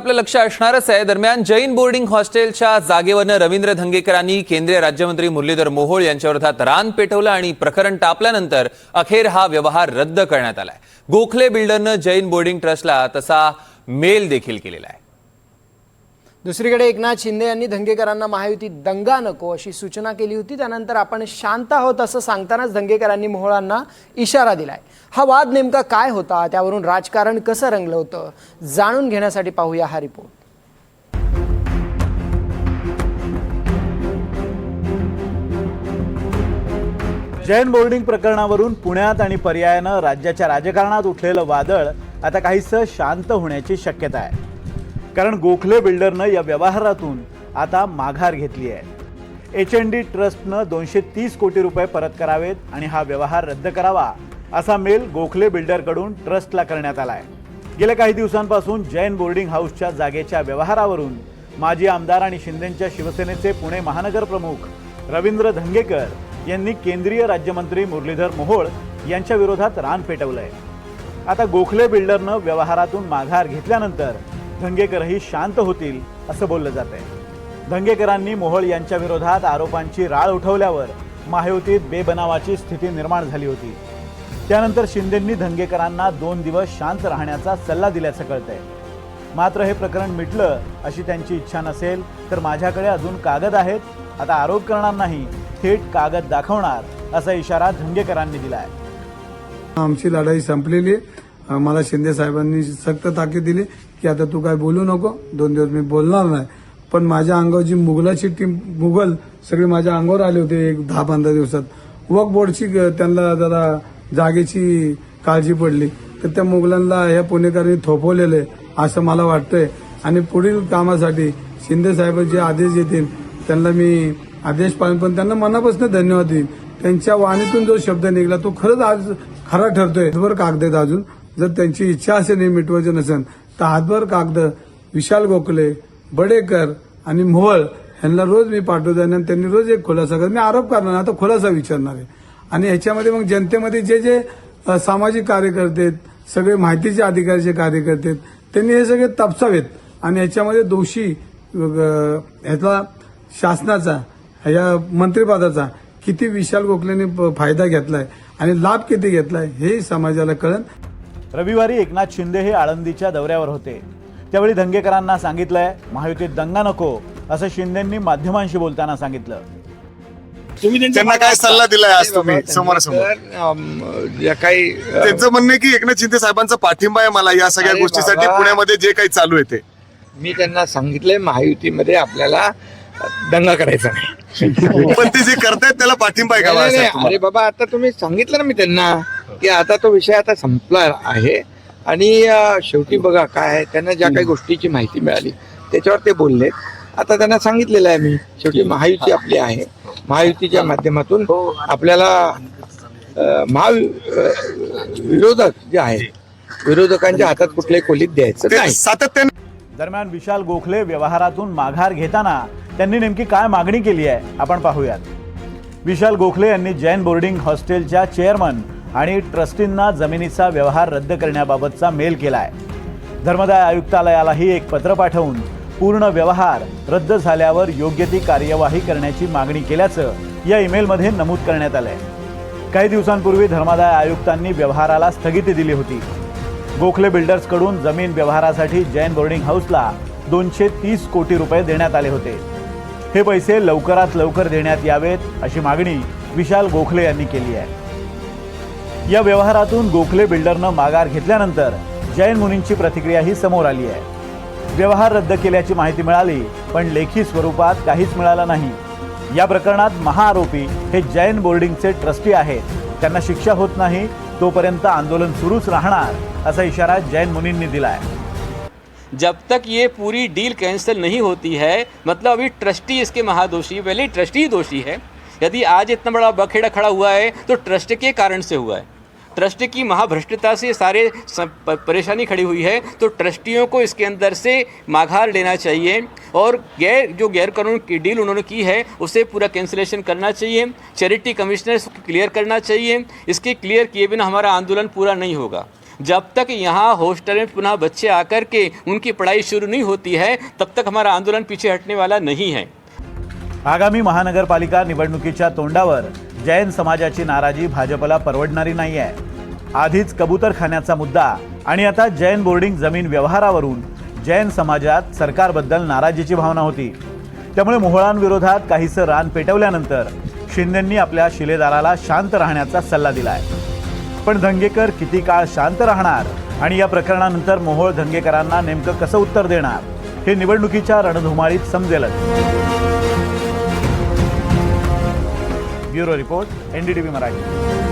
आपलं लक्ष असणारच आहे. दरम्यान जैन बोर्डिंग हॉस्टेलच्या जागेवरनं रवींद्र धंगेकरांनी केंद्रीय राज्यमंत्री मुरलीधर मोहोळ यांच्याविरोधात रान पेटवलं आणि प्रकरण टापल्यानंतर अखेर हा व्यवहार रद्द करण्यात आलाय. गोखले बिल्डरनं जैन बोर्डिंग ट्रस्टला तसा मेल देखील केलेला आहे. दुसरीकडे एकनाथ शिंदे यांनी धंगेकरांना महायुती दंगा नको अशी सूचना केली होती. त्यानंतर आपण शांत आहोत असं सांगतानाच धंगेकरांनी मोहळांना इशारा दिलाय. हा वाद नेमका काय होता? त्यावरून राजकारण कसं रंगलं होतं? जाणून घेण्यासाठी पाहूया हा रिपोर्ट. जैन बोर्डिंग प्रकरणावरून पुण्यात आणि पर्यायानं राज्याच्या राजकारणात उठलेलं वादळ आता काहीसं शांत होण्याची शक्यता आहे. कारण गोखले बिल्डरनं या व्यवहारातून आता माघार घेतली आहे. एच एन डी ट्रस्टनं दोनशे तीस कोटी रुपये परत करावेत आणि हा व्यवहार रद्द करावा असा मेल गोखले बिल्डरकडून ट्रस्टला करण्यात आला आहे गेल्या काही दिवसांपासून जैन बोर्डिंग हाऊसच्या जागेच्या व्यवहारावरून माजी आमदार आणि शिंदेंच्या शिवसेनेचे पुणे महानगर प्रमुख रवींद्र धंगेकर यांनी केंद्रीय राज्यमंत्री मुरलीधर मोहोळ यांच्या विरोधात रान पेटवलंय आता गोखले बिल्डरनं व्यवहारातून माघार घेतल्यानंतर धंगेकरही शांत होतील असं बोललं जात आहे धंगेकरांनी मोहोळ यांच्या विरोधात आरोपांची राळ उठवल्यावर महायुतीत बेबनावाची स्थिती निर्माण झाली होती. त्यानंतर शिंदेंनी धंगेकरांना दोन दिवस शांत राहण्याचा सल्ला दिल्याचं कळतंय. मात्र हे प्रकरण मिटलं अशी त्यांची इच्छा नसेल तर माझ्याकडे अजून कागद आहेत. आता आरोप करणार नाही थेट कागद दाखवणार असा इशारा धंगेकरांनी दिलाय. आमची लढाई संपलेली मला शिंदे साहेबांनी सक्त ताकीद दिली. की आता तू काय बोलू नको दोन दिवस मी बोलणार नाही. पण माझ्या अंगावर जी मुघलाची टीम मुघल सगळी माझ्या अंगावर आले होते एक दहा पंधरा दिवसात. वक बोर्डची ग- त्यांना जरा जागेची काळजी पडली. तर त्या मुघलांना ह्या पुणेकरांनी थोपवलेलं आहे असं मला वाटतंय. आणि पुढील कामासाठी शिंदे साहेब जे आदेश देतील त्यांना मी आदेश पाळून. पण त्यांना मनापासून धन्यवाद देईन. त्यांच्या वाणीतून जो शब्द निघाला तो खरंच आज खरा ठरतोय. बरं कागद अजून. जर त्यांची इच्छा असेल हे मिटवायचं नसेल तर हातभर कागद विशाल गोखले बडेकर आणि मोहळ यांना रोज मी पाठवतो आणि त्यांनी रोज एक खुलासा करत मी आरोप करणार आता खुलासा विचारणार आहे. आणि ह्याच्यामध्ये मग जनतेमध्ये जे जे सामाजिक कार्यकर्ते सगळे माहितीचे अधिकारीचे कार्यकर्ते आहेत, त्यांनी हे सगळे तपसावेत. आणि याच्यामध्ये दोषी ह्याचा शासनाचा या मंत्रिपदाचा किती विशाल गोखलेने प- फायदा घेतलाय आणि लाभ किती घेतलाय हे समाजाला कळन रविवारी एकनाथ शिंदे हे आळंदीच्या दौऱ्यावर होते. त्यावेळी धंगेकरांना सांगितलंय महायुतीत दंगा नको असं शिंदेंनी माध्यमांशी बोलताना सांगितलं. त्यांना काय सल्ला दिलाय आज तुम्ही? समोरासमोर काही त्यांचं म्हणणं आहे की एकनाथ शिंदे साहेबांचा पाठिंबा आहे मला या सगळ्या गोष्टीसाठी. पुण्यामध्ये जे काही चालू आहे ते. मी त्यांना सांगितलंय महायुतीमध्ये आपल्याला दंगा करायचा नाही. पण ते जे करतायत त्याला पाठिंबा आहे का? अरे बाबा आता तुम्ही सांगितलं ना मी त्यांना. की आता तो विषय आता संपला आहे. आणि शेवटी बघा काय आहे, त्यांना ज्या काही गोष्टीची माहिती मिळाली त्याच्यावर ते बोलले. आता त्यांना सांगितलेलं आहे मी शेवटी महायुती आपली आहे. महायुतीच्या माध्यमातून आपल्याला अ, महा विरोधक जे आहेत विरोधकांच्या हातात कुठल्याही खोलीत द्यायचं सातत्याने दरम्यान विशाल गोखले व्यवहारातून माघार घेताना त्यांनी नेमकी काय मागणी केली आहे आपण पाहूयात. विशाल गोखले यांनी जैन बोर्डिंग हॉस्टेलच्या चेअरमन आणि ट्रस्टींना जमिनीचा व्यवहार रद्द करण्याबाबतचा मेल केला आहे धर्मदाय आयुक्तालयालाही एक पत्र पाठवून पूर्ण व्यवहार रद्द झाल्यावर योग्य ती कार्यवाही करण्याची मागणी केल्याचं या ईमेलमध्ये नमूद करण्यात आलंय. काही दिवसांपूर्वी धर्मादाय आयुक्तांनी व्यवहाराला स्थगिती दिली होती. गोखले बिल्डर्सकडून जमीन व्यवहारासाठी जैन बोर्डिंग हाऊसला दोनशे तीस कोटी रुपये देण्यात आले होते. हे पैसे लवकरात लवकर देण्यात यावेत अशी मागणी विशाल गोखले यांनी केली आहे. या व्यवहारातून गोखले बिल्डरनं माघार घेतल्यानंतर जैन मुनींची प्रतिक्रियाही समोर आली आहे. व्यवहार रद्द केल्याची माहिती मिळाली पण लेखी स्वरूपात काहीच मिळालं नाही. या प्रकरणात महाआरोपी हे जैन बोर्डिंगचे ट्रस्टी आहेत. त्यांना शिक्षा होत नाही तोपर्यंत आंदोलन सुरूच राहणार असा इशारा जैन मुनींनी दिला आहे जब तक ये पूरी डील कैंसिल नहीं होती है मतलब अभी ट्रस्टी इसके महादोषी पहले ट्रस्टी दोषी है। यदि आज इतना बड़ा बखेड़ा खड़ा हुआ है तो ट्रस्ट के कारण से हुआ है। ट्रस्ट की महाभ्रष्टता से सारे परेशानी खड़ी हुई है तो ट्रस्टियों को इसके अंदर से माघार लेना चाहिए और गैर जो गैर कानून की डील उन्होंने की है, उसे पूरा कैंसिलेशन करना चाहिए चैरिटी कमिश्नर क्लियर करना चाहिए, इसके क्लियर किए बिना हमारा आंदोलन पूरा नहीं होगा। जब तक यहाँ हॉस्टल में पुनः बच्चे आकर के उनकी पढ़ाई शुरू नहीं होती है, तब तक हमारा आंदोलन पीछे हटने वाला नहीं है। आगामी महानगर महानगरपालिका निवडणुकीच्या तोंडावर जैन समाजाची नाराजी भाजपला परवडणारी नाही आहे आधीच कबूतरखान्याचा मुद्दा आणि आता जैन बोर्डिंग जमीन व्यवहारावरून जैन समाजात सरकारबद्दल नाराजीची भावना होती. त्यामुळे मोहळांविरोधात काहीसं रान पेटवल्यानंतर शिंदेंनी आपल्या शिलेदाराला शांत राहण्याचा सल्ला दिलाय. पण धंगेकर किती काळ शांत राहणार आणि या प्रकरणानंतर मोहोळ धंगेकरांना नेमकं कसं उत्तर देणार हे निवडणुकीच्या रणधुमाळीत समजेलच. Bureau report NDTV Marathi